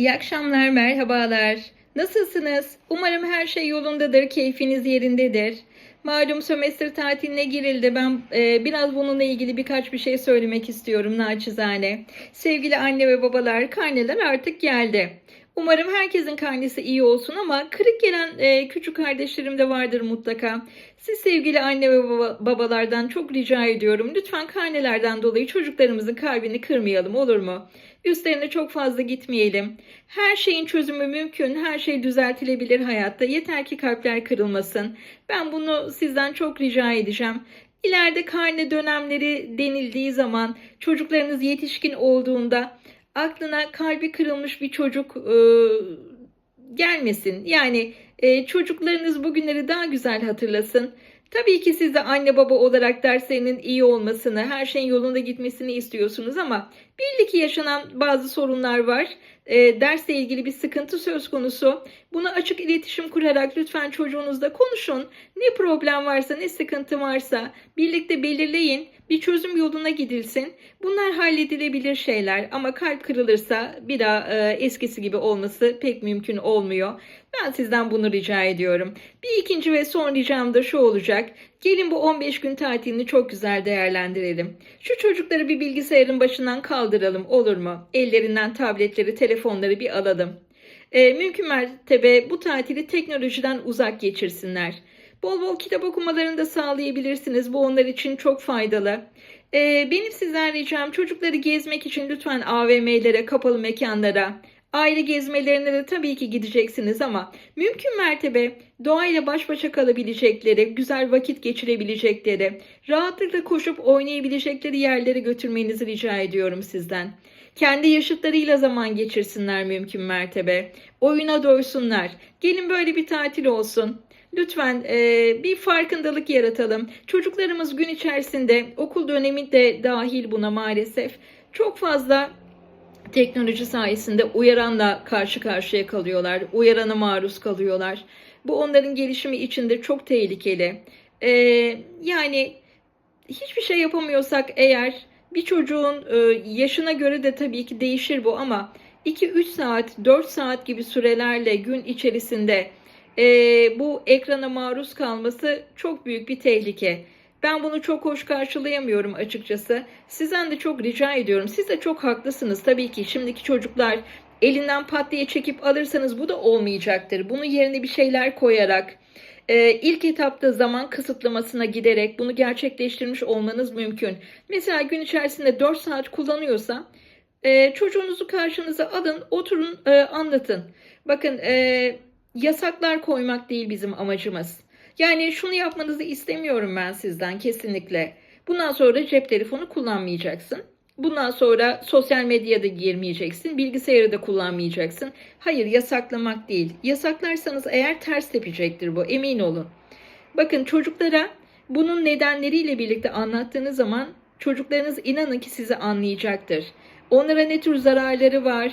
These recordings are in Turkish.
İyi akşamlar, merhabalar. Nasılsınız? Umarım her şey yolundadır, keyfiniz yerindedir. Malum sömestr tatiline girildi. Ben e, biraz bununla ilgili birkaç bir şey söylemek istiyorum naçizane. Sevgili anne ve babalar, karneler artık geldi. Umarım herkesin karnesi iyi olsun ama kırık gelen e, küçük kardeşlerim de vardır mutlaka. Siz sevgili anne ve baba- babalardan çok rica ediyorum. Lütfen karnelerden dolayı çocuklarımızın kalbini kırmayalım olur mu? Üstlerine çok fazla gitmeyelim. Her şeyin çözümü mümkün. Her şey düzeltilebilir hayatta. Yeter ki kalpler kırılmasın. Ben bunu sizden çok rica edeceğim. İleride karne dönemleri denildiği zaman çocuklarınız yetişkin olduğunda aklına kalbi kırılmış bir çocuk e, gelmesin. Yani e, çocuklarınız bugünleri daha güzel hatırlasın. Tabii ki siz de anne baba olarak derslerinin iyi olmasını, her şeyin yolunda gitmesini istiyorsunuz ama belli ki yaşanan bazı sorunlar var. E, dersle ilgili bir sıkıntı söz konusu. Bunu açık iletişim kurarak lütfen çocuğunuzla konuşun. Ne problem varsa, ne sıkıntı varsa birlikte belirleyin. Bir çözüm yoluna gidilsin. Bunlar halledilebilir şeyler ama kalp kırılırsa bir daha e, eskisi gibi olması pek mümkün olmuyor. Ben sizden bunu rica ediyorum. Bir ikinci ve son ricam da şu olacak. Gelin bu 15 gün tatilini çok güzel değerlendirelim. Şu çocukları bir bilgisayarın başından kaldıralım olur mu? Ellerinden tabletleri, telefonları bir alalım. E, mümkün mertebe bu tatili teknolojiden uzak geçirsinler. Bol bol kitap okumalarını da sağlayabilirsiniz. Bu onlar için çok faydalı. Ee, benim sizden ricam çocukları gezmek için lütfen AVM'lere, kapalı mekanlara, aile gezmelerine de tabii ki gideceksiniz ama mümkün mertebe doğayla baş başa kalabilecekleri, güzel vakit geçirebilecekleri, rahatlıkla koşup oynayabilecekleri yerlere götürmenizi rica ediyorum sizden. Kendi yaşıtlarıyla zaman geçirsinler mümkün mertebe. Oyuna doysunlar. Gelin böyle bir tatil olsun. Lütfen e, bir farkındalık yaratalım. Çocuklarımız gün içerisinde okul dönemi de dahil buna maalesef çok fazla teknoloji sayesinde uyaranla karşı karşıya kalıyorlar. Uyarana maruz kalıyorlar. Bu onların gelişimi için de çok tehlikeli. E, yani hiçbir şey yapamıyorsak eğer bir çocuğun e, yaşına göre de tabii ki değişir bu ama 2-3 saat, 4 saat gibi sürelerle gün içerisinde e, bu ekrana maruz kalması çok büyük bir tehlike. Ben bunu çok hoş karşılayamıyorum açıkçası. Sizden de çok rica ediyorum. Siz de çok haklısınız tabii ki. Şimdiki çocuklar elinden pat diye çekip alırsanız bu da olmayacaktır. Bunun yerine bir şeyler koyarak, e, ilk etapta zaman kısıtlamasına giderek bunu gerçekleştirmiş olmanız mümkün. Mesela gün içerisinde 4 saat kullanıyorsa e, çocuğunuzu karşınıza alın, oturun, e, anlatın. Bakın e, yasaklar koymak değil bizim amacımız. Yani şunu yapmanızı istemiyorum ben sizden kesinlikle. Bundan sonra cep telefonu kullanmayacaksın. Bundan sonra sosyal medyada girmeyeceksin, bilgisayarı da kullanmayacaksın. Hayır, yasaklamak değil. Yasaklarsanız eğer ters tepecektir bu, emin olun. Bakın çocuklara bunun nedenleriyle birlikte anlattığınız zaman çocuklarınız inanın ki sizi anlayacaktır. Onlara ne tür zararları var,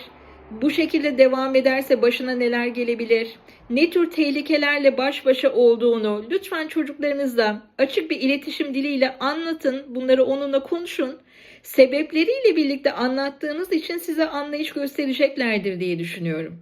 bu şekilde devam ederse başına neler gelebilir, ne tür tehlikelerle baş başa olduğunu lütfen çocuklarınızla açık bir iletişim diliyle anlatın. Bunları onunla konuşun. Sebepleriyle birlikte anlattığınız için size anlayış göstereceklerdir diye düşünüyorum.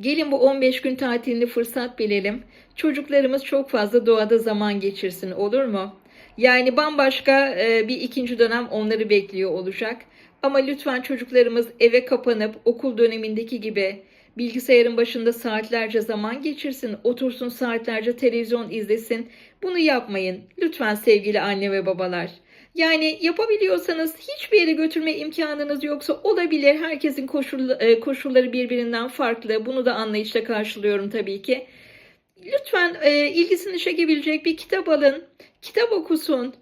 Gelin bu 15 gün tatilini fırsat bilelim. Çocuklarımız çok fazla doğada zaman geçirsin olur mu? Yani bambaşka e, bir ikinci dönem onları bekliyor olacak. Ama lütfen çocuklarımız eve kapanıp okul dönemindeki gibi bilgisayarın başında saatlerce zaman geçirsin, otursun saatlerce televizyon izlesin. Bunu yapmayın. Lütfen sevgili anne ve babalar. Yani yapabiliyorsanız hiçbir yere götürme imkanınız yoksa olabilir. Herkesin e, koşulları birbirinden farklı. Bunu da anlayışla karşılıyorum tabii ki. Lütfen e, ilgisini çekebilecek bir kitap alın. Kitap okusun.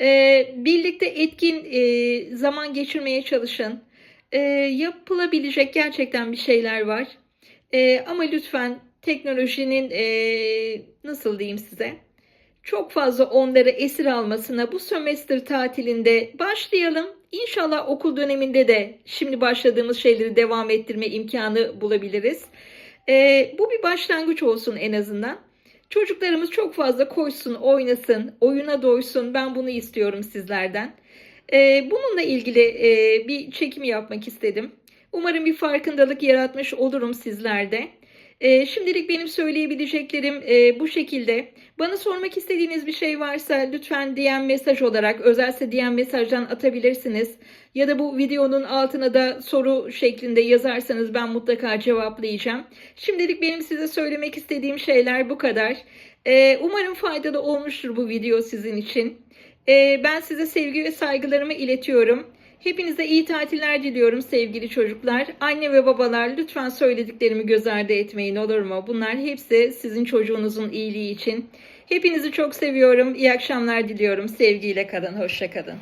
E, birlikte etkin e, zaman geçirmeye çalışın. E, yapılabilecek gerçekten bir şeyler var. E, ama lütfen teknolojinin e, nasıl diyeyim size çok fazla onları esir almasına bu sömestr tatilinde başlayalım. İnşallah okul döneminde de şimdi başladığımız şeyleri devam ettirme imkanı bulabiliriz. E, bu bir başlangıç olsun en azından. Çocuklarımız çok fazla koşsun, oynasın, oyuna doysun. Ben bunu istiyorum sizlerden. Ee, bununla ilgili e, bir çekim yapmak istedim. Umarım bir farkındalık yaratmış olurum sizlerde. Ee, şimdilik benim söyleyebileceklerim e, bu şekilde. Bana sormak istediğiniz bir şey varsa lütfen DM mesaj olarak, özelse DM mesajdan atabilirsiniz. Ya da bu videonun altına da soru şeklinde yazarsanız ben mutlaka cevaplayacağım. Şimdilik benim size söylemek istediğim şeyler bu kadar. Ee, umarım faydalı olmuştur bu video sizin için. Ee, ben size sevgi ve saygılarımı iletiyorum. Hepinize iyi tatiller diliyorum sevgili çocuklar. Anne ve babalar lütfen söylediklerimi göz ardı etmeyin olur mu? Bunlar hepsi sizin çocuğunuzun iyiliği için. Hepinizi çok seviyorum. İyi akşamlar diliyorum. Sevgiyle kalın. Hoşça kalın.